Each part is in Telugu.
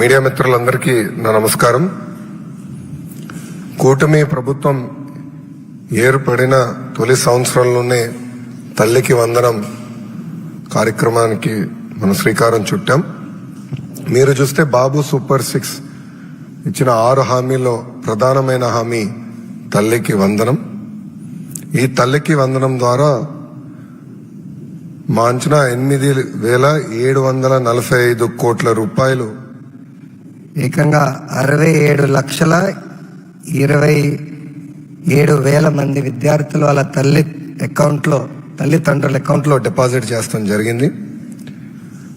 మీడియా మిత్రులందరికీ నా నమస్కారం. కూటమి ప్రభుత్వం ఏర్పడిన తొలి సంవత్సరంలోనే తల్లికి వందనం కార్యక్రమానికి మనం శ్రీకారం చుట్టాం. మీరు చూస్తే బాబు సూపర్ సిక్స్ ఇచ్చిన ఆరు హామీల్లో ప్రధానమైన హామీ తల్లికి వందనం. ఈ తల్లికి వందనం ద్వారా మా అంచనా ఎనిమిది వేల ఏడు వందల నలభై ఐదు కోట్ల రూపాయలు ఏకంగా అరవై ఏడు లక్షల ఇరవై ఏడు వేల మంది విద్యార్థులు వాళ్ళ తల్లి అకౌంట్లో తల్లిదండ్రుల అకౌంట్లో డిపాజిట్ చేస్తాం జరిగింది.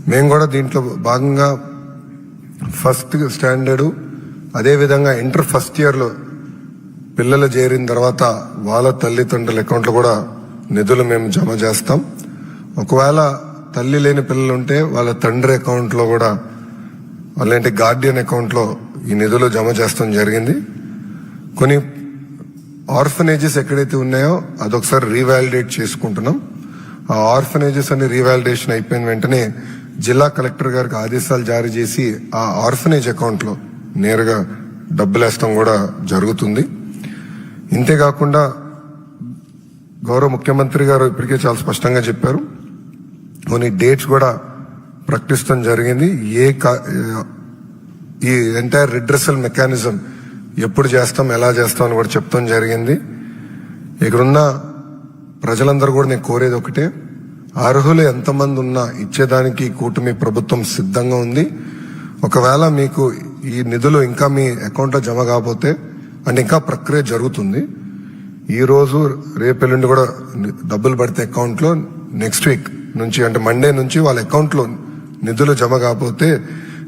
మేము కూడా దీంట్లో భాగంగా ఫస్ట్ స్టాండర్డ్ అదేవిధంగా ఇంటర్ ఫస్ట్ ఇయర్లో పిల్లలు చేరిన తర్వాత వాళ్ళ తల్లిదండ్రుల అకౌంట్లో కూడా నిధులు మేము జమ చేస్తాం. ఒకవేళ తల్లి లేని పిల్లలు ఉంటే వాళ్ళ తండ్రి అకౌంట్లో కూడా అలాంటి గార్డియన్ అకౌంట్లో ఈ నిధులు జమ చేస్తాం జరిగింది. కొన్ని ఆర్ఫనేజెస్ ఎక్కడైతే ఉన్నాయో అదొకసారి రీవాలిడేట్ చేసుకుంటున్నాం. ఆ ఆర్ఫనేజెస్ అన్ని రీవాలిడేషన్ అయిపోయిన వెంటనే జిల్లా కలెక్టర్ గారికి ఆదేశాలు జారీ చేసి ఆ ఆర్ఫనేజ్ అకౌంట్లో నేరుగా డబ్బులు వేస్తాం కూడా జరుగుతుంది. ఇంతేకాకుండా గౌరవ ముఖ్యమంత్రి గారు ఇప్పటికే చాలా స్పష్టంగా చెప్పారు. కొన్ని డేట్స్ కూడా ప్రకటించడం జరిగింది. ఏ ఈ ఎంటైర్ రిడ్రెసల్ మెకానిజం ఎప్పుడు చేస్తాం ఎలా చేస్తాం అని కూడా చెప్తాం జరిగింది. ఇక్కడున్న ప్రజలందరూ కూడా నేను కోరేది ఒకటే అర్హులు ఎంతమంది ఉన్నా ఇచ్చేదానికి కూటమి ప్రభుత్వం సిద్ధంగా ఉంది. ఒకవేళ మీకు ఈ నిధులు ఇంకా మీ అకౌంట్లో జమ కాకపోతే అంటే ఇంకా ప్రక్రియ జరుగుతుంది ఈరోజు రేపెల్లుండి కూడా డబ్బులు పడితే అకౌంట్లో నెక్స్ట్ వీక్ నుంచి అంటే మండే నుంచి వాళ్ళ అకౌంట్లో నిధులు జమ కాకపోతే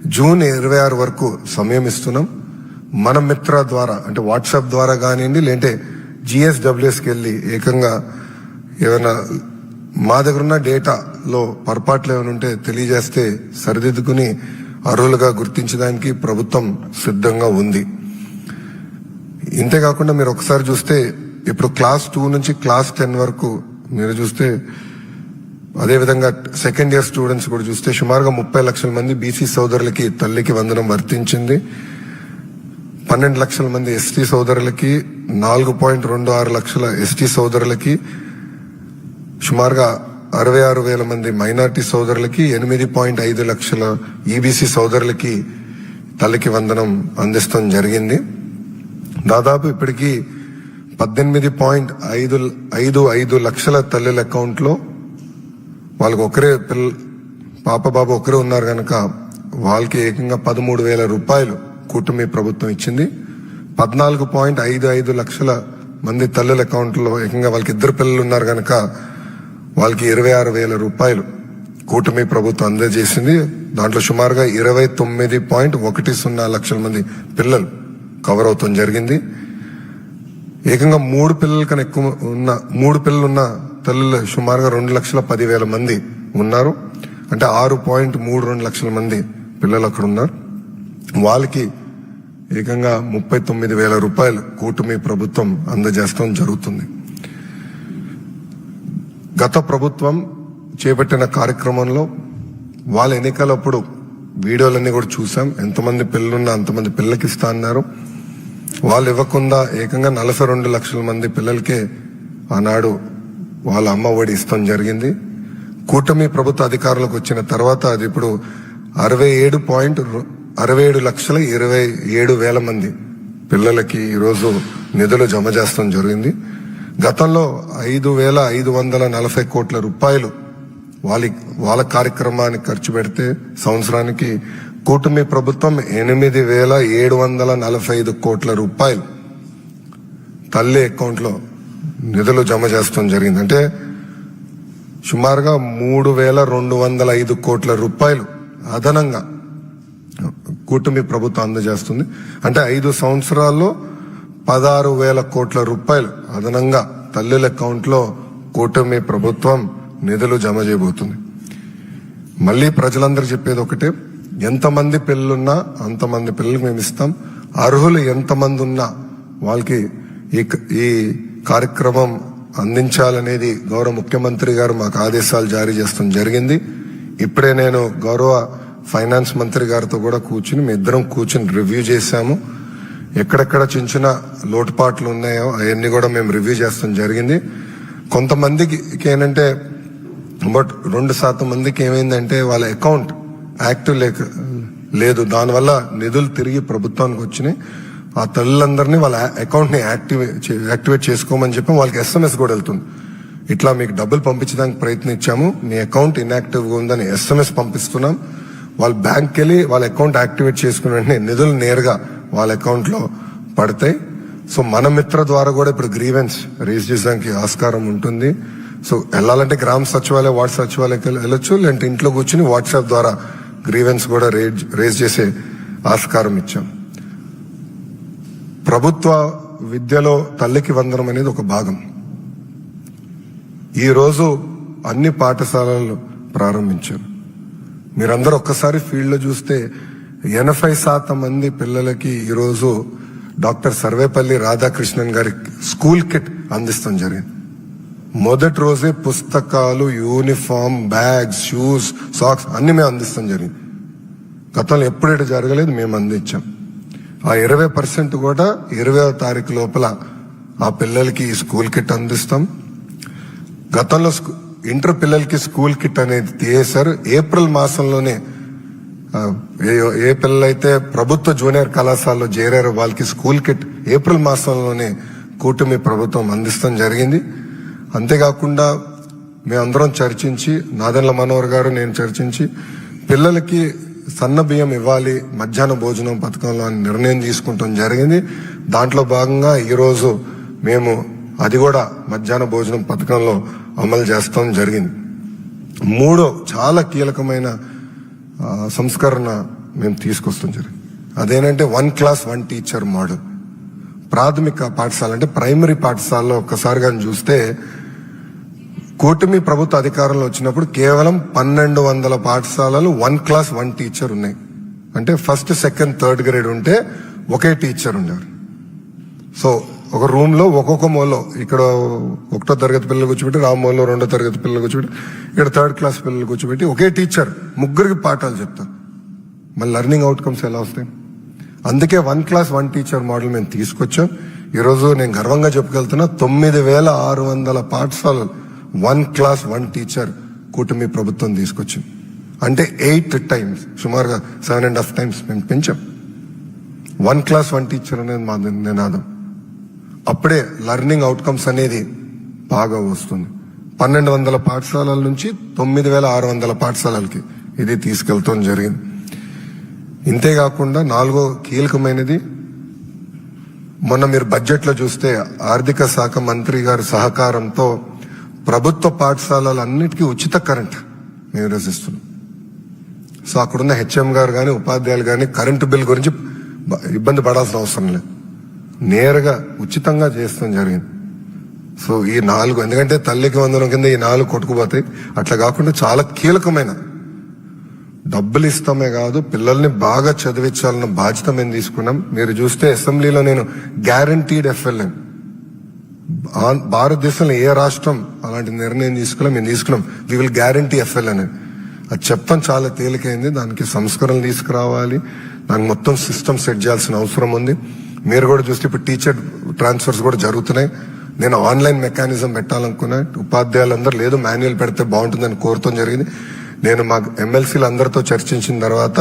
జూన్ ఇరవై ఆరు వరకు సమయం ఇస్తున్నాం. మన మిత్ర ద్వారా అంటే వాట్సాప్ ద్వారా కానివ్వండి లేదంటే జిఎస్డబ్ల్యూఎస్కి వెళ్ళి ఏకంగా ఏమైనా మా దగ్గర ఉన్న డేటాలో పొరపాట్లు ఏమైనా ఉంటే తెలియజేస్తే సరిదిద్దుకుని అర్హులుగా గుర్తించడానికి ప్రభుత్వం సిద్ధంగా ఉంది. ఇంతేకాకుండా మీరు ఒకసారి చూస్తే ఇప్పుడు క్లాస్ టూ నుంచి క్లాస్ టెన్ వరకు మీరు చూస్తే అదేవిధంగా సెకండ్ ఇయర్ స్టూడెంట్స్ కూడా చూస్తే సుమారుగా ముప్పై లక్షల మంది బీసీ సోదరులకి తల్లికి వందనం వర్తించింది. పన్నెండు లక్షల మంది ఎస్టీ సోదరులకి నాలుగు పాయింట్ రెండు ఆరు లక్షల ఎస్టీ సోదరులకి సుమారుగా అరవై ఆరు వేల మంది మైనార్టీ సోదరులకి ఎనిమిది పాయింట్ ఐదు లక్షల ఈబీసీ సోదరులకి తల్లికి వందనం అందిస్తాం జరిగింది. దాదాపు ఇప్పటికీ పద్దెనిమిది పాయింట్ ఐదు ఐదు ఐదు లక్షల తల్లుల అకౌంట్లో వాళ్ళకి ఒకరే పిల్ల పాప బాబు ఒకరే ఉన్నారు కనుక వాళ్ళకి ఏకంగా పదమూడు వేల రూపాయలు కూటమి ప్రభుత్వం ఇచ్చింది. పద్నాలుగు పాయింట్ ఐదు ఐదు లక్షల మంది తల్లుల అకౌంట్లో ఏకంగా వాళ్ళకి ఇద్దరు పిల్లలు ఉన్నారు కనుక వాళ్ళకి ఇరవై ఆరు వేల రూపాయలు కూటమి ప్రభుత్వం అందజేసింది. దాంట్లో సుమారుగా ఇరవై తొమ్మిది పాయింట్ ఒకటి సున్నా లక్షల మంది పిల్లలు కవర్ అవుతాం జరిగింది. ఏకంగా మూడు పిల్లల కన్నా ఎక్కువ ఉన్న మూడు పిల్లలు ఉన్న తల్లులు సుమారుగా రెండు లక్షల పదివేల మంది ఉన్నారు. అంటే ఆరు పాయింట్ మూడు రెండు లక్షల మంది పిల్లలు అక్కడ ఉన్నారు. వాళ్ళకి ఏకంగా ముప్పై తొమ్మిది వేల రూపాయలు కూటమి ప్రభుత్వం అందజేస్తాం జరుగుతుంది. గత ప్రభుత్వం చేపట్టిన కార్యక్రమంలో వాళ్ళ ఎన్నికలప్పుడు వీడియోలన్నీ కూడా చూసాం. ఎంతమంది పిల్లలున్నా అంతమంది పిల్లలకి ఇస్తా అన్నారు. వాళ్ళు ఇవ్వకుండా ఏకంగా నలభై రెండు లక్షల మంది పిల్లలకే ఆనాడు వాళ్ళ అమ్మ ఒడి ఇస్తాం జరిగింది. కూటమి ప్రభుత్వ అధికారులకు వచ్చిన తర్వాత అది ఇప్పుడు అరవై ఏడు పాయింట్ అరవై ఏడు లక్షల ఇరవై ఏడు వేల మంది పిల్లలకి ఈరోజు నిధులు జమ చేస్తాం జరిగింది. గతంలో ఐదు వేల ఐదు వందల నలభై కోట్ల రూపాయలు వాళ్ళ వాళ్ళ కార్యక్రమానికి ఖర్చు పెడితే సంవత్సరానికి కూటమి ప్రభుత్వం ఎనిమిది వేల ఏడు వందల నలభై ఐదు కోట్ల రూపాయలు తల్లి అకౌంట్లో నిధులు జమ చేస్తాం జరిగింది అంటే సుమారుగా మూడు వేల రెండు వందల ఐదు కోట్ల రూపాయలు అదనంగా కూటమి ప్రభుత్వం అందజేస్తుంది. అంటే ఐదు సంవత్సరాల్లో పదహారు వేల కోట్ల రూపాయలు అదనంగా తల్లుల అకౌంట్లో కూటమి ప్రభుత్వం నిధులు జమ చేయబోతుంది. మళ్ళీ ప్రజలందరూ చెప్పేది ఒకటే ఎంతమంది పిల్లలున్నా అంతమంది పిల్లలకు మేము ఇస్తాం అర్హులు ఎంతమంది ఉన్నా వాళ్ళకి ఈ ఈ కార్యక్రమం అందించాలనేది గౌరవ ముఖ్యమంత్రి గారు మాకు ఆదేశాలు జారీ చేస్తాం జరిగింది. ఇప్పుడే నేను గౌరవ ఫైనాన్స్ మంత్రి గారితో కూడా కూర్చుని మీ ఇద్దరం కూర్చుని రివ్యూ చేశాము. ఎక్కడెక్కడ చిన్న చిన్న లోటుపాట్లు ఉన్నాయో అవన్నీ కూడా మేము రివ్యూ చేస్తాం జరిగింది. కొంతమందికి ఏంటంటే బట్ రెండు శాతం మందికి ఏమైందంటే వాళ్ళ అకౌంట్ యాక్టివ్ లేక లేదు. దానివల్ల నిధులు తిరిగి ప్రభుత్వానికి వచ్చినాయి. ఆ తల్లులందరినీ వాళ్ళ అకౌంట్ని యాక్టివేట్ యాక్టివేట్ చేసుకోమని చెప్పి వాళ్ళకి ఎస్ఎంఎస్ కూడా వెళ్తుంది. ఇట్లా మీకు డబ్బులు పంపించడానికి ప్రయత్నించాము. మీ అకౌంట్ ఇన్యాక్టివ్గా ఉందని ఎస్ఎంఎస్ పంపిస్తున్నాం. వాళ్ళ బ్యాంక్కి వెళ్ళి వాళ్ళ అకౌంట్ యాక్టివేట్ చేసుకున్న వెంటనే నిధులు నేరుగా వాళ్ళ అకౌంట్లో పడతాయి. సో మన మిత్ర ద్వారా కూడా ఇప్పుడు గ్రీవెన్స్ రేజ్ చేయడానికి ఆస్కారం ఉంటుంది. సో వెళ్ళాలంటే గ్రామ సచివాలయ వార్డ్ సచివాలయకి వెళ్ళొచ్చు. లేదంటే ఇంట్లో కూర్చుని వాట్సాప్ ద్వారా గ్రీవెన్స్ కూడా రేజ్ రేజ్ చేసే ఆస్కారం ఇచ్చాం. ప్రభుత్వ విద్యలో తల్లికి వందనం అనేది ఒక భాగం. ఈరోజు అన్ని పాఠశాలలు ప్రారంభించారు. మీరందరూ ఒక్కసారి ఫీల్డ్లో చూస్తే ఎనభై శాతం మంది పిల్లలకి ఈరోజు డాక్టర్ సర్వేపల్లి రాధాకృష్ణన్ గారి స్కూల్ కిట్ అందిస్తాం జరిగింది. మొదటి రోజే పుస్తకాలు యూనిఫామ్ బ్యాగ్స్ షూస్ సాక్స్ అన్ని మేము అందిస్తాం జరిగింది. గతంలో ఎప్పుడైతే జరగలేదు మేము అందించాం. ఆ ఇరవై పర్సెంట్ కూడా ఇరవై తారీఖు లోపల ఆ పిల్లలకి ఈ స్కూల్ కిట్ అందిస్తాం. గతంలో స్కూ- ఇంటర్ పిల్లలకి స్కూల్ కిట్ అనేది తీసేశారు. ఏప్రిల్ మాసంలోనే ఏ ఏ పిల్లలైతే ప్రభుత్వ జూనియర్ కళాశాలలో చేరారో వాళ్ళకి స్కూల్ కిట్ ఏప్రిల్ మాసంలోనే కూటమి ప్రభుత్వం అందిస్తాం జరిగింది. అంతేకాకుండా మేమందరం చర్చించి నాదెండ్ల మనోహర్ గారు నేను చర్చించి పిల్లలకి సన్న బియ్యం ఇవ్వాలి మధ్యాహ్న భోజనం పథకంలో అని నిర్ణయం తీసుకుంటాం జరిగింది. దాంట్లో భాగంగా ఈరోజు మేము అది కూడా మధ్యాహ్న భోజనం పథకంలో అమలు చేస్తాం జరిగింది. మూడో చాలా కీలకమైన సంస్కరణ మేము తీసుకొస్తాం జరిగింది. అదేనంటే one class one teacher model. ప్రాథమిక పాఠశాల అంటే ప్రైమరీ పాఠశాలలో ఒక్కసారిగా చూస్తే కూటమి ప్రభుత్వ అధికారంలో వచ్చినప్పుడు కేవలం పన్నెండు వందల పాఠశాలలు వన్ క్లాస్ వన్ టీచర్ ఉన్నాయి. అంటే ఫస్ట్ సెకండ్ థర్డ్ గ్రేడ్ ఉంటే ఒకే టీచర్ ఉండేవారు. సో ఒక రూమ్లో ఒక్కొక్క మూలలో ఇక్కడ ఒకటో తరగతి పిల్లలు కూర్చోబెట్టి రామోలో రెండో తరగతి పిల్లలు కూర్చోబెట్టి ఇక్కడ థర్డ్ క్లాస్ పిల్లలు కూర్చోబెట్టి ఒకే టీచర్ ముగ్గురికి పాఠాలు చెప్తారు. మళ్ళీ లెర్నింగ్ అవుట్కమ్స్ ఎలా వస్తాయి? అందుకే one class one teacher model మేము తీసుకొచ్చాం. ఈరోజు నేను గర్వంగా చెప్పుకెళ్తున్నా తొమ్మిది వేల ఆరు వందల పాఠశాలలు వన్ క్లాస్ వన్ టీచర్ కూటమి ప్రభుత్వం తీసుకొచ్చింది. అంటే ఎయిట్ టైమ్స్ సుమారుగా సెవెన్ అండ్ హాఫ్ టైమ్స్ మేము పెంచాం. వన్ క్లాస్ వన్ టీచర్ అనేది మా నినాదం. అప్పుడే లెర్నింగ్ అవుట్కమ్స్ అనేది బాగా వస్తుంది. పన్నెండు వందల పాఠశాలల నుంచి తొమ్మిది వేల ఆరు వందల పాఠశాలలకి ఇది తీసుకెళ్తాం జరిగింది. ఇంతేకాకుండా నాలుగో కీలకమైనది మొన్న మీరు బడ్జెట్లో చూస్తే ఆర్థిక శాఖ మంత్రి గారి సహకారంతో ప్రభుత్వ పాఠశాలలన్నిటికీ ఉచిత కరెంట్ మేము రచిస్తున్నాం సో అక్కడున్న హెచ్ఎం గారు కానీ ఉపాధ్యాయులు కానీ కరెంటు బిల్ గురించి ఇబ్బంది పడాల్సిన అవసరం లేదు. నేరుగా ఉచితంగా చేస్తాం జరిగింది. సో ఈ నాలుగు ఎందుకంటే తల్లికి వందనం కింద ఈ నాలుగు కొట్టుకుపోతాయి. అట్లా కాకుండా చాలా కీలకమైన డబ్బులు ఇస్తామే కాదు పిల్లల్ని బాగా చదివించాలన్న బాధ్యత మేము తీసుకున్నాం. మీరు చూస్తే అసెంబ్లీలో నేను గ్యారంటీడ్ ఎఫ్ఎల్ఎం భారతదేశంలో ఏ రాష్ట్రం అలాంటి నిర్ణయం తీసుకున్నా మేము తీసుకున్నాం. వి విల్ గ్యారంటీ ఎఫ్ఎల్ అని. అది చెప్పడం చాలా తేలికైంది. దానికి సంస్కరణలు తీసుకురావాలి. దానికి మొత్తం సిస్టమ్ సెట్ చేయాల్సిన అవసరం ఉంది. మీరు కూడా చూస్తే ఇప్పుడు టీచర్ ట్రాన్స్ఫర్స్ కూడా జరుగుతున్నాయి. నేను ఆన్లైన్ మెకానిజం పెట్టాలనుకున్నా. ఉపాధ్యాయులందరూ లేదు మాన్యువల్ పెడితే బాగుంటుందని కోరుతాం జరిగింది. నేను మా ఎమ్మెల్సీలు అందరితో చర్చించిన తర్వాత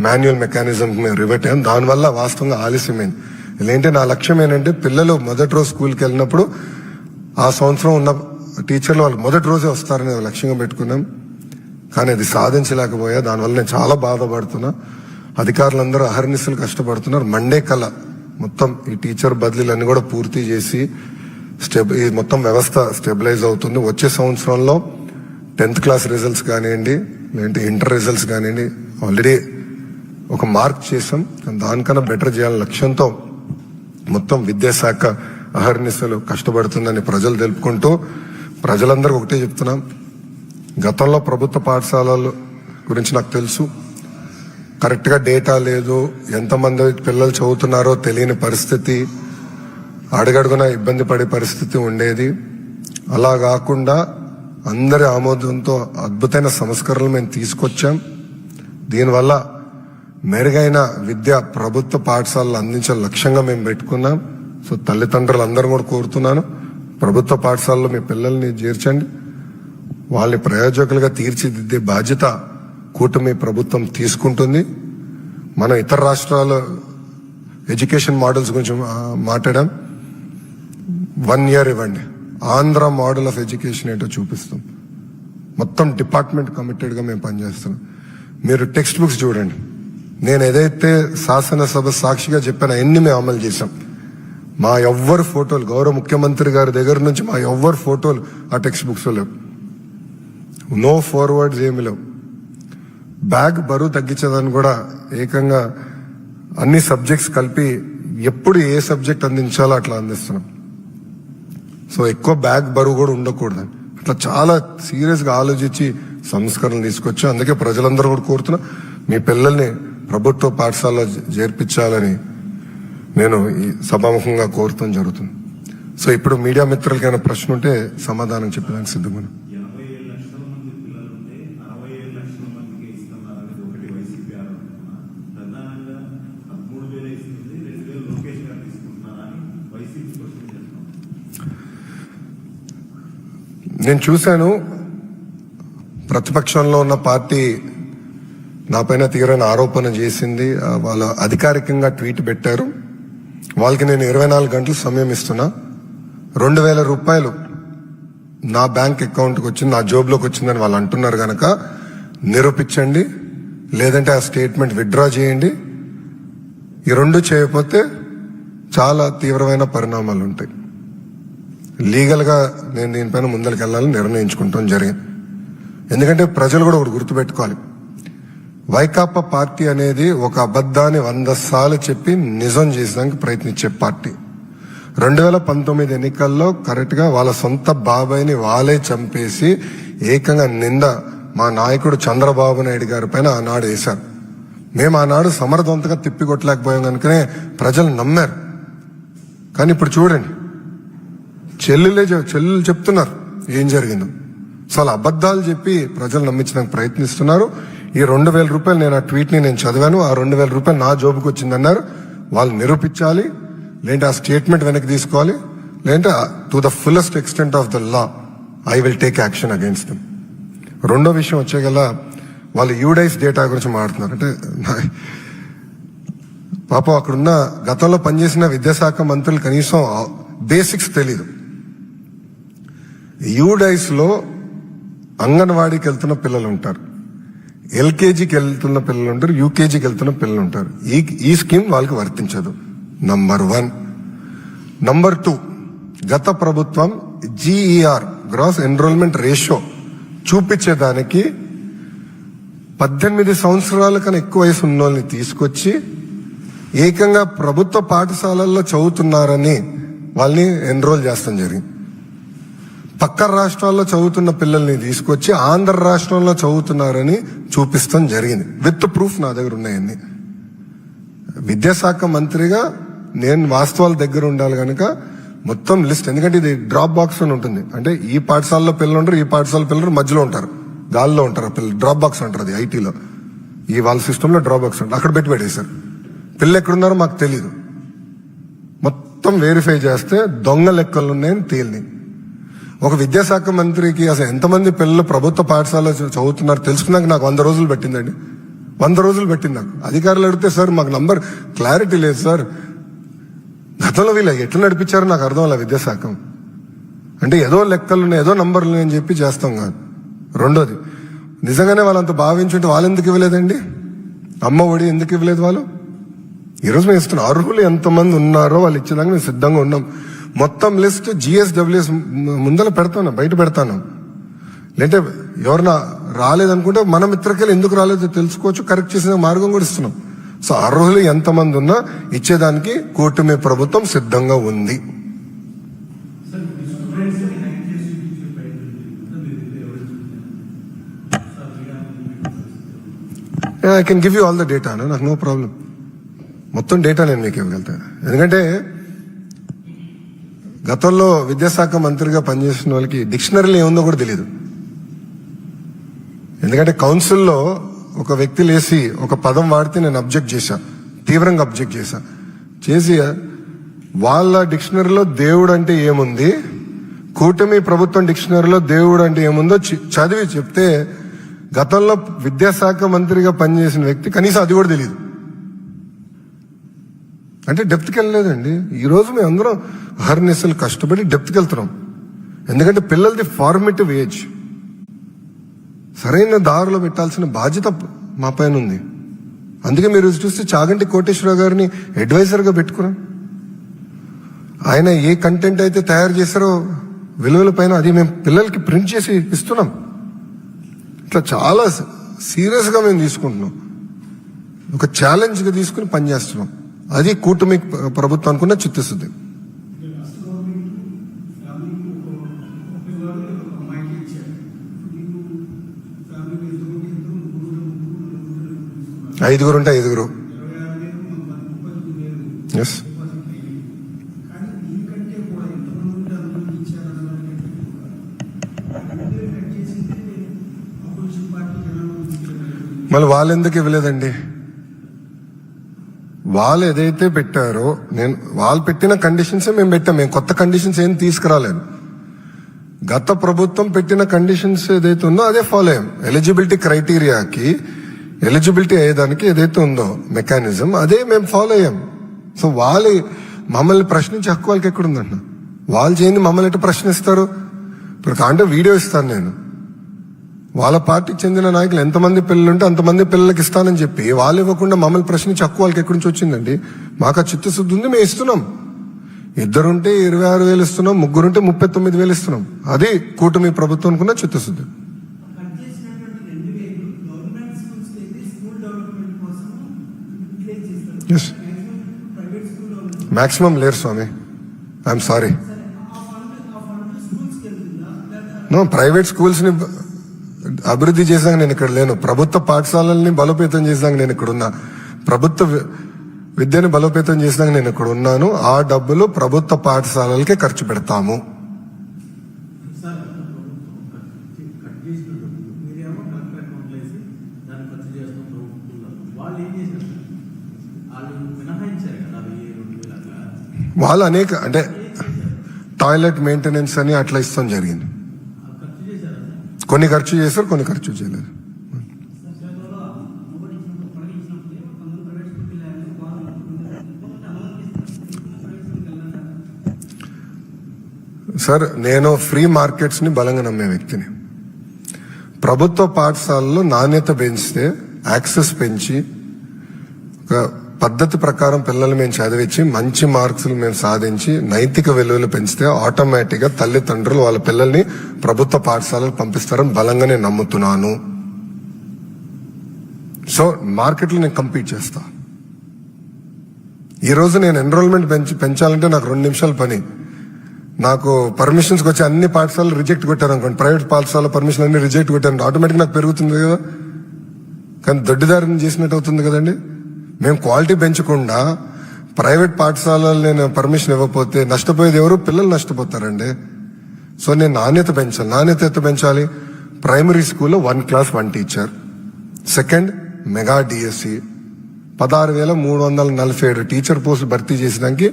మాన్యువల్ మెకానిజం మేము రివర్ట్ అయ్యాం దానివల్ల వాస్తవంగా ఆలస్యమైంది. లేదంటే నా లక్ష్యం ఏంటంటే పిల్లలు మొదటి రోజు స్కూల్కి వెళ్ళినప్పుడు ఆ సంవత్సరం ఉన్న టీచర్లు వాళ్ళు మొదటి రోజే వస్తారని లక్ష్యంగా పెట్టుకున్నాం. కానీ అది సాధించలేకపోయా. దానివల్ల నేను చాలా బాధపడుతున్నా. అధికారులందరూ అహర్నిశలు కష్టపడుతున్నారు. మండే కల మొత్తం ఈ టీచర్ బదిలీలన్నీ కూడా పూర్తి చేసి స్టెబ్ ఈ మొత్తం వ్యవస్థ స్టెబిలైజ్ అవుతుంది. వచ్చే సంవత్సరంలో టెన్త్ క్లాస్ రిజల్ట్స్ కానివ్వండి లేదంటే ఇంటర్ రిజల్ట్స్ కానివ్వండి ఆల్రెడీ ఒక మార్క్ చేసాం దానికన్నా బెటర్ చేయాలని లక్ష్యంతో మొత్తం విద్యాశాఖ అహర్నిశలు కష్టపడుతుందని ప్రజలు తెలుపుకుంటూ ప్రజలందరికీ ఒకటే చెప్తున్నాం. గతంలో ప్రభుత్వ పాఠశాలలు గురించి నాకు తెలుసు. కరెక్ట్గా డేటా లేదు. ఎంతమంది పిల్లలు చదువుతున్నారో తెలియని పరిస్థితి. అడుగడుగున ఇబ్బంది పడే పరిస్థితి ఉండేది. అలా కాకుండా అందరి ఆమోదంతో అద్భుతమైన సంస్కరణలు మేము తీసుకొచ్చాం. దీనివల్ల మెరుగైన విద్య ప్రభుత్వ పాఠశాలలు అందించే లక్ష్యంగా మేము పెట్టుకున్నాం. సో తల్లిదండ్రులు అందరూ కూడా కోరుతున్నాను. ప్రభుత్వ పాఠశాలలో మీ పిల్లల్ని చేర్చండి. వాళ్ళని ప్రయోజకులుగా తీర్చిదిద్దే బాధ్యత కూటమి ప్రభుత్వం తీసుకుంటుంది. మనం ఇతర రాష్ట్రాల ఎడ్యుకేషన్ మోడల్స్ గురించి మాట్లాడాం. వన్ ఇయర్ ఇవ్వండి. ఆంధ్ర మోడల్ ఆఫ్ ఎడ్యుకేషన్ ఏంటో చూపిస్తాం. మొత్తం డిపార్ట్మెంట్ కమిటెడ్గా మేము పనిచేస్తున్నాం. మీరు టెక్స్ట్ బుక్స్ చూడండి. నేను ఏదైతే శాసనసభ సాక్షిగా చెప్పానో అన్ని మేము అమలు చేశాం. మా ఎవ్వరు ఫోటోలు గౌరవ ముఖ్యమంత్రి గారి దగ్గర నుంచి మా ఎవ్వరు ఫోటోలు ఆ టెక్స్ట్ బుక్స్ లేవు. నో ఫార్వర్డ్స్ ఏమి లేవు. బ్యాగ్ బరువు తగ్గించదని కూడా ఏకంగా అన్ని సబ్జెక్ట్స్ కలిపి ఎప్పుడు ఏ సబ్జెక్ట్ అందించాలో అట్లా అందిస్తున్నాం. సో ఎక్కువ బ్యాగ్ బరువు కూడా ఉండకూడదు. అట్లా చాలా సీరియస్గా ఆలోచించి సంస్కరణలు తీసుకొచ్చాం. అందుకే ప్రజలందరూ కూడా కోరుతున్నా మీ పిల్లల్ని ప్రభుత్వ పాఠశాలలో చేర్పించాలని నేను ఈ సభాముఖంగా కోరుతాం జరుగుతుంది. సో ఇప్పుడు మీడియా మిత్రులకైనా ప్రశ్న ఉంటే సమాధానం చెప్పడానికి సిద్ధంగా నేను చూశాను ప్రతిపక్షంలో ఉన్న పార్టీ నాపైన తీవ్రమైన ఆరోపణ చేసింది. వాళ్ళ వాళ్ళు అధికారికంగా ట్వీట్ పెట్టారు. వాళ్ళకి నేను ఇరవై నాలుగు గంటలు సమయం ఇస్తున్నా. రెండు వేల రూపాయలు నా బ్యాంక్ అకౌంట్కి వచ్చింది నా జోబ్లోకి వచ్చిందని వాళ్ళు అంటున్నారు కనుక నిరూపించండి. లేదంటే ఆ స్టేట్మెంట్ విత్డ్రా చేయండి. ఈ రెండు చేయకపోతే చాలా తీవ్రమైన పరిణామాలు ఉంటాయి. లీగల్గా నేను దీనిపైన ముందరికి వెళ్ళాలని నిర్ణయించుకుంటాం జరిగింది. ఎందుకంటే ప్రజలు కూడా ఒకటి గుర్తుపెట్టుకోవాలి. వైకాపా పార్టీ అనేది ఒక అబద్ధాన్ని వంద సార్లు చెప్పి నిజం చేసేదానికి ప్రయత్నించే పార్టీ. రెండు వేల పంతొమ్మిది ఎన్నికల్లో కరెక్ట్గా వాళ్ళ సొంత బాబాయ్ని వాళ్ళే చంపేసి ఏకంగా నింద మా నాయకుడు చంద్రబాబు నాయుడు గారి పైన ఆనాడు వేశారు. మేము ఆనాడు సమర్థవంతంగా తిప్పికొట్టలేకపోయాం కనుకనే ప్రజలు నమ్మారు. కానీ ఇప్పుడు చూడండి. చెల్లెలే చెల్లెలు చెప్తున్నారు. ఏం జరిగిందో. అసలు అబద్ధాలు చెప్పి ప్రజలు నమ్మించడానికి ప్రయత్నిస్తున్నారు. ఈ రెండు వేల రూపాయలు నేను ఆ ట్వీట్ని నేను చదివాను ఆ రెండు వేల రూపాయలు నా జోబుకి వచ్చిందన్నారు. వాళ్ళు నిరూపించాలి లేదంటే ఆ స్టేట్మెంట్ వెనక్కి తీసుకోవాలి లేదంటే to the fullest extent of the law I will take action against them రెండో విషయం వచ్చేగల వాళ్ళు యూడైస్ డేటా గురించి మాట్లాడుతున్నారు. అంటే పాపం అక్కడున్న గతంలో పనిచేసిన విద్యాశాఖ మంత్రులు కనీసం బేసిక్స్ తెలీదు. యూడైస్లో అంగన్వాడీకి వెళ్తున్న పిల్లలు ఉంటారు. ఎల్కేజీకి వెళ్తున్న పిల్లలు ఉంటారు యూకేజీకి వెళ్తున్న పిల్లలు ఉంటారు. ఈ ఈ స్కీమ్ వాళ్ళకి వర్తించదు. నంబర్ వన్ నంబర్ టూ గత ప్రభుత్వం జీఈఆర్ గ్రాస్ ఎన్రోల్మెంట్ రేషియో చూపించేదానికి పద్దెనిమిది సంవత్సరాల కన్నా ఎక్కువ వయసు ఉన్న వాళ్ళని తీసుకొచ్చి ఏకంగా ప్రభుత్వ పాఠశాలల్లో చదువుతున్నారని వాళ్ళని ఎన్రోల్ చేస్తాం జరిగింది. పక్క రాష్ట్రాల్లో చదువుతున్న పిల్లల్ని తీసుకొచ్చి ఆంధ్ర రాష్ట్రంలో చదువుతున్నారని చూపిస్తాం జరిగింది. విత్ ప్రూఫ్ నా దగ్గర ఉన్నాయన్ని. విద్యాశాఖ మంత్రిగా నేను వాస్తవాల దగ్గర ఉండాలి కనుక మొత్తం లిస్ట్. ఎందుకంటే ఇది డ్రాప్ బాక్స్ అని ఉంటుంది. అంటే ఈ పాఠశాలలో పిల్లలు ఉంటారు ఈ పాఠశాల పిల్లలు మధ్యలో ఉంటారు. గాల్లో ఉంటారు పిల్లలు డ్రాప్ బాక్స్ అంటారు అది ఐటీలో. ఈ వాళ్ళ సిస్టంలో డ్రాప్ బాక్స్ ఉంటుంది. అక్కడ పెట్టి పెట్టేశారు. పిల్లలు ఎక్కడున్నారో మాకు తెలియదు మొత్తం వెరిఫై చేస్తే దొంగ లెక్కలు ఉన్నాయని తేలినాయి ఒక విద్యాశాఖ మంత్రికి అసలు ఎంతమంది పిల్లలు ప్రభుత్వ పాఠశాలలో చదువుతున్నారు తెలుసుకున్నాక నాకు వంద రోజులు పెట్టిందండి. వంద రోజులు పెట్టింది నాకు. అధికారులు అడిగితే సార్ మాకు నంబర్ క్లారిటీ లేదు సార్. గతంలో వీళ్ళు ఎట్లా నడిపించారో నాకు అర్థం అలా విద్యాశాఖ. అంటే ఏదో లెక్కలు ఉన్నాయి ఏదో నంబర్లు అని చెప్పి చేస్తాం కాదు. రెండోది నిజంగానే వాళ్ళంత భావించుంటే వాళ్ళు ఎందుకు ఇవ్వలేదండి? అమ్మ ఒడి ఎందుకు ఇవ్వలేదు వాళ్ళు? ఈరోజు మేము ఇస్తున్నాం. అర్హులు ఎంతమంది ఉన్నారో వాళ్ళు ఇచ్చేదాకా మేము సిద్ధంగా ఉన్నాం. మొత్తం లిస్ట్ జిఎస్డబ్ల్యూఎస్ ముందర పెడతాను బయట పెడతాను. లేదంటే ఎవరన్నా రాలేదనుకుంటే మన మిత్రకెళ్ళి ఎందుకు రాలేదో తెలుసుకోవచ్చు కరెక్ట్ చేసిన మార్గం కూడా ఇస్తున్నాం. సో అర్హులు ఎంతమంది ఉన్నా ఇచ్చేదానికి కూటమి ప్రభుత్వం సిద్ధంగా ఉంది. I can give you all the data నాకు నో ప్రాబ్లం మొత్తం డేటా నేను మీకు ఇవ్వగలుగుతాను ఎందుకంటే గతంలో విద్యాశాఖ మంత్రిగా పనిచేసిన వాళ్ళకి డిక్షనరీలో ఏముందో కూడా తెలియదు ఎందుకంటే కౌన్సిల్లో ఒక వ్యక్తి లేసి ఒక పదం వాడితే నేను అబ్జెక్ట్ చేశా. తీవ్రంగా అబ్జెక్ట్ చేశా. చేసి వాళ్ళ డిక్షనరీలో దేవుడు అంటే ఏముంది? కూటమి ప్రభుత్వం డిక్షనరీలో దేవుడు అంటే ఏముందో చదివి చెప్తే గతంలో విద్యాశాఖ మంత్రిగా పనిచేసిన వ్యక్తి కనీసం అది కూడా తెలియదు అంటే డెప్త్కి వెళ్ళలేదండి. ఈరోజు మేము అందరం హర్నిసలు కష్టపడి డెప్త్కి వెళ్తున్నాం. ఎందుకంటే పిల్లలది ఫార్మేటివ్ ఏజ్ సరైన దారిలో పెట్టాల్సిన బాధ్యత మా పైన ఉంది. అందుకే మీరు చూస్తే చాగంటి కోటేశ్వరరావు గారిని అడ్వైజర్గా పెట్టుకున్నాం. ఆయన ఏ కంటెంట్ అయితే తయారు చేశారో విలువల పైన అది మేము పిల్లలకి ప్రింట్ చేసి ఇస్తున్నాం. ఇట్లా చాలా సీరియస్గా మేము తీసుకుంటున్నాం. ఒక ఛాలెంజ్గా తీసుకుని పనిచేస్తున్నాం. అది కూటమి ప్రభుత్వానికి అనుకున్న చిత్తశుద్ధి. ఐదుగురు ఉంటే ఐదుగురు. ఎస్ మళ్ళీ వాళ్ళు ఎందుకు ఇవ్వలేదండి? వాళ్ళు ఏదైతే పెట్టారో నేను వాళ్ళు పెట్టిన కండిషన్స్ మేము పెట్టాం. మేము కొత్త కండిషన్స్ ఏం తీసుకురాలేదు. గత ప్రభుత్వం పెట్టిన కండిషన్స్ ఏదైతే ఉందో అదే ఫాలో అయ్యాం. ఎలిజిబిలిటీ క్రైటీరియాకి ఎలిజిబిలిటీ అయ్యేదానికి ఏదైతే ఉందో మెకానిజం అదే మేము ఫాలో అయ్యాం. సో వాళ్ళు మమ్మల్ని ప్రశ్నించే హక్కు వాళ్ళకి ఎక్కడుందన్న వాళ్ళు చేయండి మమ్మల్ని ఎటు ప్రశ్నిస్తారు? ఇప్పుడు కాంటే వీడియో ఇస్తాను నేను. వాళ్ళ పార్టీకి చెందిన నాయకులు ఎంతమంది పిల్లలు ఉంటే అంతమంది పిల్లలకి ఇస్తానని చెప్పి వాళ్ళు ఇవ్వకుండా మమ్మల్ని ప్రశ్నించి హక్కు వాళ్ళకి ఎక్కడి నుంచి వచ్చిందండి? మాకు ఆ చిత్తశుద్ధి ఉంది మేము ఇస్తున్నాం. ఇద్దరుంటే ఇరవై ఆరు వేలు ఇస్తున్నాం ముగ్గురుంటే ముప్పై తొమ్మిది వేలు ఇస్తున్నాం. అది కూటమి ప్రభుత్వం అనుకున్న చిత్తశుద్ధి. ప్రైవేట్ మాక్సిమం లేరు స్వామి. ఐఎమ్ సారీ నో ప్రైవేట్ స్కూల్స్ని అభివృద్ధి చేసాక నేను ఇక్కడ లేను. ప్రభుత్వ పాఠశాలల్ని బలోపేతం చేసాక నేను ఇక్కడ ఉన్నా. ప్రభుత్వ విద్యని బలోపేతం చేసినాక నేను ఇక్కడ ఉన్నాను. ఆ డబ్బులు ప్రభుత్వ పాఠశాలలకే ఖర్చు పెడతాము. వాళ్ళు అనేక అంటే టాయిలెట్ మెయింటెనెన్స్ అని అట్లా ఇస్తాం జరిగింది ఆ ఖర్చు చేశారా సార్ కొన్ని ఖర్చు చేశారు కొన్ని ఖర్చు చేయలేదు సార్ నేను ఫ్రీ మార్కెట్స్ని బలంగా నమ్మే వ్యక్తిని. ప్రభుత్వ పాఠశాలలో నాణ్యత పెంచితే యాక్సెస్ పెంచి ఒక పద్ధతి ప్రకారం పిల్లలు మేము చదివించి మంచి మార్క్స్ మేము సాధించి నైతిక విలువలు పెంచితే ఆటోమేటిక్గా తల్లిదండ్రులు వాళ్ళ పిల్లల్ని ప్రభుత్వ పాఠశాలలు పంపిస్తారని బలంగా నేను నమ్ముతున్నాను. సో మార్కెట్లో నేను కంపీట్ చేస్తా. ఈరోజు నేను ఎన్రోల్మెంట్ పెంచి పెంచాలంటే నాకు రెండు నిమిషాల పని. నాకు పర్మిషన్స్ వచ్చి అన్ని పాఠశాలలు రిజెక్ట్ కొట్టారు అనుకోండి ప్రైవేట్ పాఠశాల పర్మిషన్ అన్ని రిజెక్ట్ కొట్టారు ఆటోమేటిక్ నాకు పెరుగుతుంది కదా. కానీ దొడ్డిదారిని చేసినట్టు అవుతుంది కదండి. మేము క్వాలిటీ పెంచకుండా ప్రైవేట్ పాఠశాలలు నేను పర్మిషన్ ఇవ్వకపోతే నష్టపోయేది ఎవరు? పిల్లలు నష్టపోతారండి. సో నేను నాణ్యత పెంచాలి. నాణ్యత ఎంత పెంచాలి? ప్రైమరీ స్కూల్లో one class one teacher. Second mega DSC. పదహారు వేల మూడు వందల నలభై ఏడు టీచర్ పోస్టులు భర్తీ చేసినానికి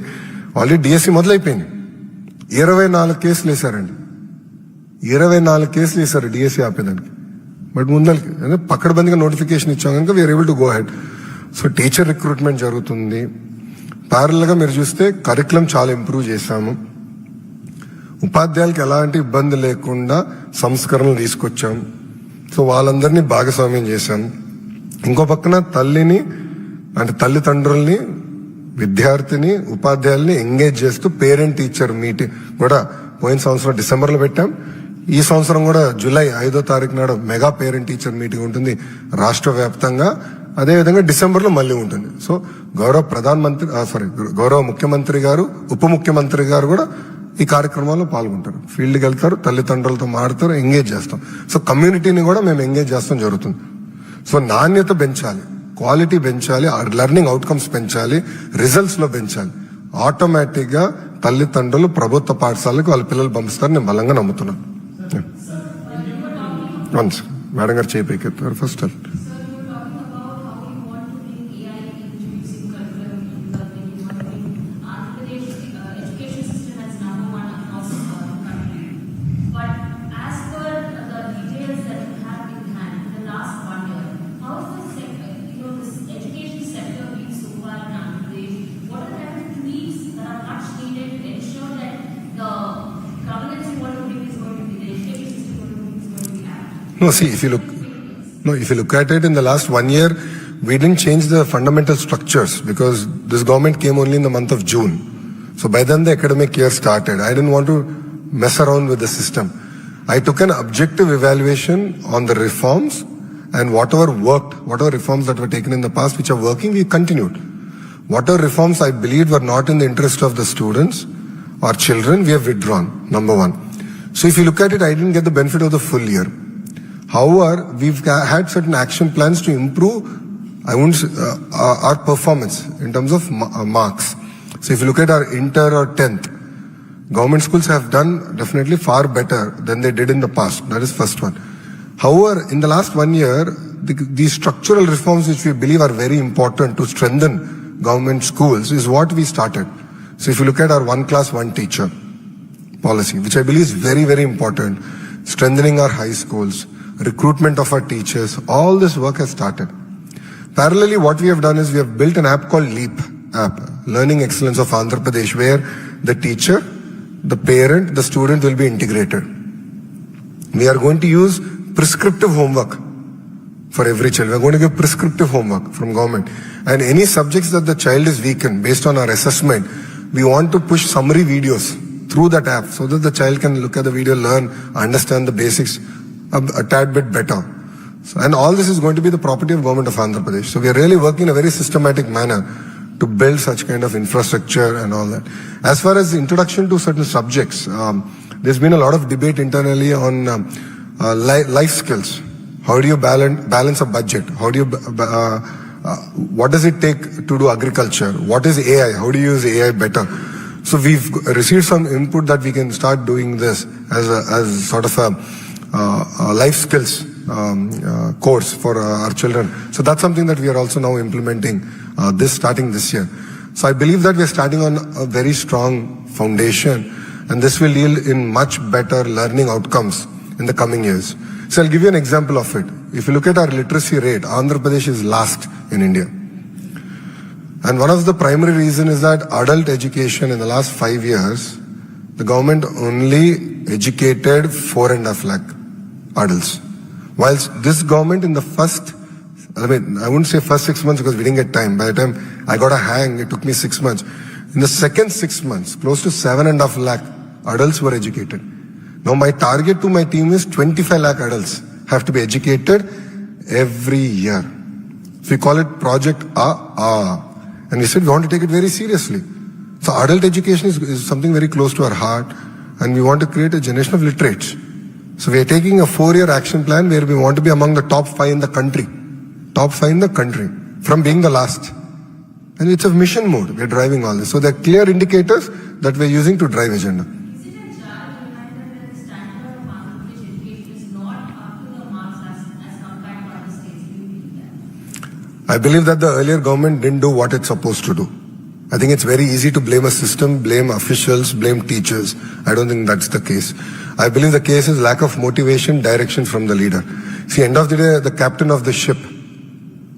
ఆల్రెడీ డిఎస్సి మొదలైపోయింది. ఇరవై నాలుగు కేసులు వేశారండి. ఇరవై నాలుగు కేసులు వేశారు డిఎస్సి ఆపేదానికి. బట్ ముందరికి అంటే పక్కడబందిగా నోటిఫికేషన్ ఇచ్చాం కనుక we're able to go head so teacher recruitment జరుగుతుంది. ప్యారల్గా మీరు చూస్తే కరికులం చాలా ఇంప్రూవ్ చేశాము. ఉపాధ్యాయులకు ఎలాంటి ఇబ్బంది లేకుండా సంస్కరణలు తీసుకొచ్చాం. సో వాళ్ళందరినీ భాగస్వామ్యం చేశాం. ఇంకో పక్కన తల్లిని అంటే తల్లిదండ్రుల్ని విద్యార్థిని ఉపాధ్యాయుల్ని ఎంగేజ్ చేస్తూ పేరెంట్ టీచర్ మీటింగ్ కూడా పోయిన సంవత్సరం డిసెంబర్లో పెట్టాం. ఈ సంవత్సరం కూడా జూలై ఐదో తారీఖు నాడు మెగా పేరెంట్ టీచర్ మీటింగ్ ఉంటుంది. రాష్ట్ర వ్యాప్తంగా అదేవిధంగా డిసెంబర్లో మళ్ళీ ఉంటుంది. సో గౌరవ ప్రధాన మంత్రి సారీ గౌరవ ముఖ్యమంత్రి గారు ఉప ముఖ్యమంత్రి గారు కూడా ఈ కార్యక్రమాల్లో పాల్గొంటారు. ఫీల్డ్కి వెళ్తారు తల్లిదండ్రులతో మాడతారు ఎంగేజ్ చేస్తాం. సో కమ్యూనిటీని కూడా మేము ఎంగేజ్ చేస్తాం జరుగుతుంది. సో నాణ్యత పెంచాలి క్వాలిటీ పెంచాలి లెర్నింగ్ అవుట్కమ్స్ పెంచాలి రిజల్ట్స్లో పెంచాలి. ఆటోమేటిక్గా తల్లిదండ్రులు ప్రభుత్వ పాఠశాలకు వాళ్ళ పిల్లలు పంపిస్తారని నేను బలంగా నమ్ముతున్నాను. వన్స్ మేడం గారు చేపెక్కారు first first No, see, if you look, no, if you look at it in the last one year, we didn't change the fundamental structures because this government came only in the month of June. So by then the academic year started. I didn't want to mess around with the system. I took an objective evaluation on the reforms and whatever worked, whatever reforms that were taken in the past which are working, we continued. Whatever reforms I believed were not in the interest of the students or children, we have withdrawn, number one. So if you look at it, I didn't get the benefit of the full year. However, we've had certain action plans to improve, I won't, uh, our performance in terms of uh, marks. So if you look at our inter or 10th, government schools have done definitely far better than they did in the past. That is first one. However, in the last one year, the, structural reforms which we believe are very important to strengthen government schools is what we started. So if you look at our one class, one teacher, policy, which I believe is very, very important. Strengthening our high schools, recruitment of our teachers, all this work has started. Parallelly, what we have done is we have built an app called LEAP app, Learning Excellence of Andhra Pradesh, where the teacher, the parent, the student will be integrated. We are going to use prescriptive homework for every child. We are going to give prescriptive homework from government. And any subjects that the child is weak in, based on our assessment, we want to push summary videos through that app so that the child can look at the video, learn, understand the basics a, a tad bit better. So, and all this is going to be the property of government of Andhra Pradesh. So we are really working in a very systematic manner to build such kind of infrastructure and all that. As far as introduction to certain subjects, um, there's been a lot of debate internally on um, uh, li- life skills. How do you balance balance a budget? How do you uh, uh, what does it take to do agriculture? What is AI? How do you use AI better? So we've received some input that we can start doing this as a, as sort of a life skills um, uh, course for uh, our children. So that's something that we are also now implementing uh, this starting this year. So I believe that we are starting on a very strong foundation, and this will yield in much better learning outcomes in the coming years. So I'll give you an example of it. If you look at our literacy rate, Andhra Pradesh is last in India. And one of the primary reason is that adult education in the last five years, the government only educated four and a half lakh adults. Whilst this government in the first, I mean, I wouldn't say first six months because we didn't get time. By the time I got a hang, it took me six months. In the second six months, close to seven and a half lakh adults were educated. Now my target to my team is 25 lakh adults have to be educated every year. We call it Project Ah Ah. And we said we want to take it very seriously. So adult education is, is something very close to our heart and we want to create a generation of literates. So we are taking a four-year action plan where we want to be among the top five in the country. Top five in the country from being the last. And it's a mission mode. We're driving all this. So there are clear indicators that we're using to drive agenda. Is it a jarred that the standard of Andhra is not up to the marks as, as other states? Do you believe that? I believe that the earlier government didn't do what it's supposed to do. I think it's very easy to blame a system, blame officials, blame teachers. I don't think that's the case. I believe the case is lack of motivation, direction from the leader. See, end of the day, the captain of the ship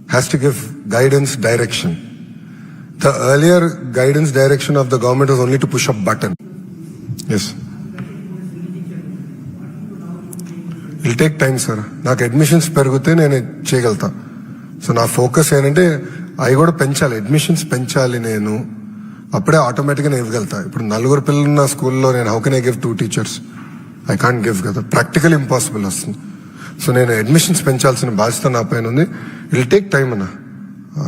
has to give guidance, direction. The earlier guidance, direction of the government was only to push a button. Yes. Will take time sir నాకు అడ్మిషన్స్ పెరిగితే నేను చేయగలుగుతా సో నా ఫోకస్ ఏంటంటే అవి కూడా పెంచాలి. అడ్మిషన్స్ పెంచాలి నేను. అప్పుడే ఆటోమేటిక్గా నేను ఇవ్వగలుగుతా. ఇప్పుడు నలుగురు పిల్లలు ఉన్న స్కూల్లో నేను how can I give two teachers I can't give కదా. ప్రాక్టికల్ ఇంపాసిబుల్ వస్తుంది. సో నేను అడ్మిషన్స్ పెంచాల్సిన బాధ్యత నా పైన ఉంది. ఇల్ టేక్ టైం అన్న.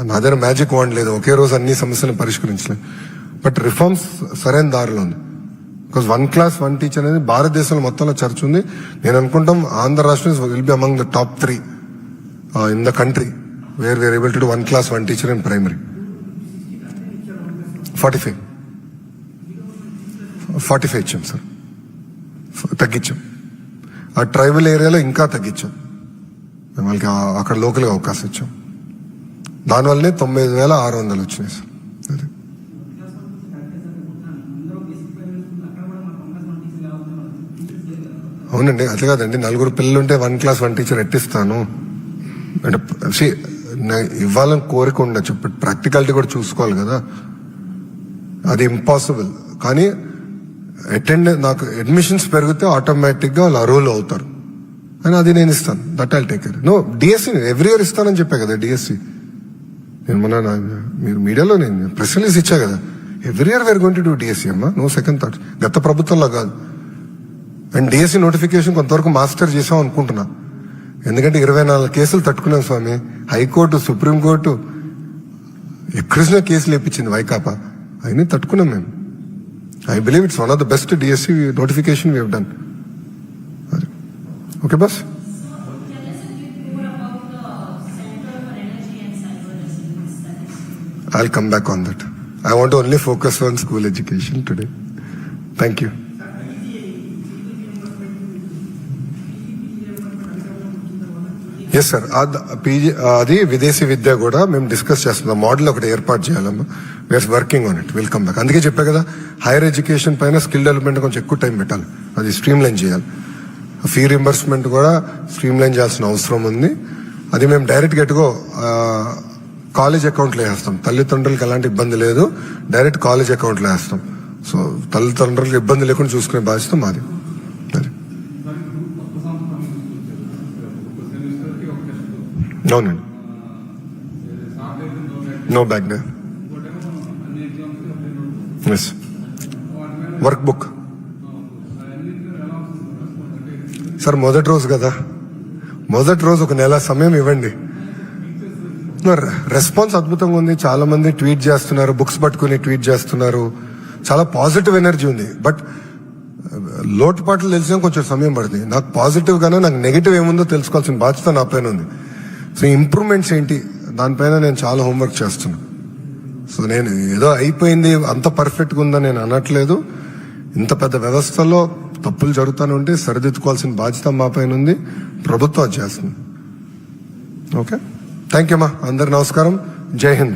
నా దగ్గర మ్యాజిక్ వాండ్ లేదు. ఒకే రోజు అన్ని సమస్యలను పరిష్కరించలేదు బట్ రిఫార్మ్స్ సరైన దారిలో ఉంది. Because one class one teacher అనేది భారతదేశంలో మొత్తంలో చర్చ ఉంది. నేను అనుకుంటాం ఆంధ్ర రాష్ట్రం will be among the top three in the country where we're able to do one class one teacher in primary forty five forty five ఇచ్చాం సార్ తగ్గించాం. ఆ ట్రైబల్ ఏరియాలో ఇంకా తగ్గించాం. మేము వాళ్ళకి అక్కడ లోకల్గా అవకాశం ఇచ్చాం. దానివల్లనే తొమ్మిది వేల ఆరు వందలు వచ్చినాయి సార్ అది. అవునండి అది కాదండి. నలుగురు పిల్లలు ఉంటే వన్ క్లాస్ వన్ టీచర్ ఎట్టిస్తాను? అంటే ఇవ్వాలని కోరిక ఉండొచ్చు. ప్రాక్టికాలిటీ కూడా చూసుకోవాలి కదా. అది ఇంపాసిబుల్ కానీ అటెండ్ నాకు అడ్మిషన్స్ పెరిగితే ఆటోమేటిక్గా వాళ్ళు అర్హులు అవుతారు. అని అది నేను ఇస్తాను. That I'll take care no DSC every year ఇస్తానని చెప్పా కదా డిఎస్సి నేను మొన్న నా- మీరు మీడియాలో నేను ప్రెస్ రిలీజ్ ఇచ్చా కదా. Every year we're going to do DSC అమ్మా. నో సెకండ్ థాట్ గత ప్రభుత్వంలో కాదు. అండ్ డిఎస్సి నోటిఫికేషన్ కొంతవరకు మాస్టర్ చేసాం అనుకుంటున్నా. ఎందుకంటే ఇరవై నాలుగు కేసులు తట్టుకున్నాం స్వామి. హైకోర్టు సుప్రీంకోర్టు ఎక్కడిసిన కేసులు ఇప్పించింది వైకాపా. అవన్నీ తట్టుకున్నాం మేము. I believe it's one of the best DSC notification we done okay but I come back on that I want only focus on school education today thank you yes sir PG అది విదేశీ విద్య కూడా మేము డిస్కస్ చేస్తున్నాం. మోడల్ ఒకటి ఏర్పాటు చేయాలమ్మా. We're working on it welcome back అందుకే చెప్పా కదా హైయర్ ఎడ్యుకేషన్ పైన స్కిల్ డెవలప్మెంట్ కొంచెం ఎక్కువ టైం పెట్టాలి. అది స్ట్రీమ్ లైన్ చేయాలి. ఫీ రింబర్స్మెంట్ కూడా స్ట్రీమ్ లైన్ చేయాల్సిన అవసరం ఉంది. అది మేము డైరెక్ట్ గెట్గో కాలేజ్ అకౌంట్లో వేస్తాం. తల్లిదండ్రులకు ఎలాంటి ఇబ్బంది లేదు. డైరెక్ట్ కాలేజ్ అకౌంట్లో వేస్తాం. సో తల్లిదండ్రులకు ఇబ్బంది లేకుండా చూసుకునే బాధ్యత మాది. అవునండి no bag day yes work book sir మొదటి రోజు కదా. మొదటి రోజు ఒక నెల సమయం ఇవ్వండి. రెస్పాన్స్ అద్భుతంగా ఉంది. చాలా మంది ట్వీట్ చేస్తున్నారు బుక్స్ పట్టుకుని ట్వీట్ చేస్తున్నారు. చాలా పాజిటివ్ ఎనర్జీ ఉంది. బట్ లోటుపాట్లు తెలిసిన కొంచెం సమయం పడుతుంది. నాకు పాజిటివ్ గానే నాకు నెగిటివ్ ఏముందో తెలుసుకోవాల్సిన బాధ్యత నా పైన ఉంది. సో ఇంప్రూవ్మెంట్స్ ఏంటి? దానిపైన నేను చాలా హోంవర్క్ చేస్తున్నా. సో నేను ఏదో అయిపోయింది అంత పర్ఫెక్ట్గా ఉందని నేను అనట్లేదు. ఇంత పెద్ద వ్యవస్థలో తప్పులు జరుగుతూనే ఉంటే సరిదిద్దుకోవాల్సిన బాధ్యత మా పైన ఉంది. ప్రభుత్వం చేస్తుంది. ఓకే థ్యాంక్ యూ మా అందరు నమస్కారం. జై హింద్.